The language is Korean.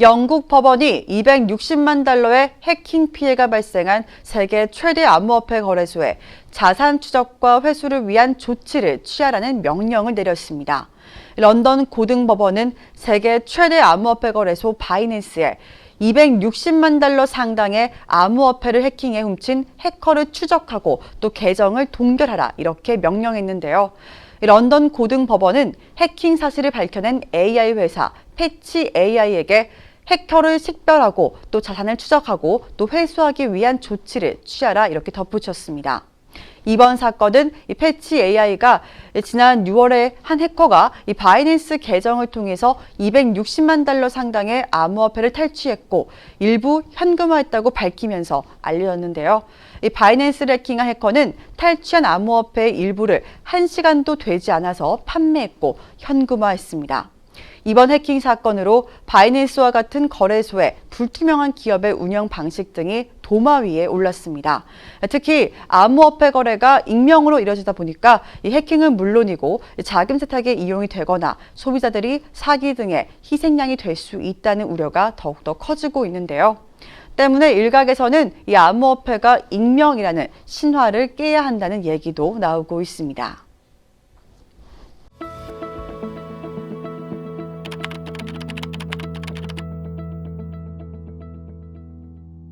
영국 법원이 260만 달러의 해킹 피해가 발생한 세계 최대 암호화폐 거래소에 자산 추적과 회수를 위한 조치를 취하라는 명령을 내렸습니다. 런던 고등법원은 세계 최대 암호화폐 거래소 바이낸스에 260만 달러 상당의 암호화폐를 해킹해 훔친 해커를 추적하고 또 계정을 동결하라 이렇게 명령했는데요. 런던 고등법원은 해킹 사실을 밝혀낸 AI 회사 패치 AI에게 해커를 식별하고 또 자산을 추적하고 또 회수하기 위한 조치를 취하라 이렇게 덧붙였습니다. 이번 사건은 이 패치 AI가 지난 6월에 한 해커가 이 바이낸스 계정을 통해서 260만 달러 상당의 암호화폐를 탈취했고 일부 현금화했다고 밝히면서 알려졌는데요. 이 바이낸스 해킹한 해커는 탈취한 암호화폐의 일부를 1시간도 되지 않아서 판매했고 현금화했습니다. 이번 해킹 사건으로 바이낸스와 같은 거래소의 불투명한 기업의 운영 방식 등이 도마 위에 올랐습니다. 특히 암호화폐 거래가 익명으로 이뤄지다 보니까 이 해킹은 물론이고 자금 세탁에 이용이 되거나 소비자들이 사기 등의 희생양이 될 수 있다는 우려가 더욱더 커지고 있는데요. 때문에 일각에서는 이 암호화폐가 익명이라는 신화를 깨야 한다는 얘기도 나오고 있습니다.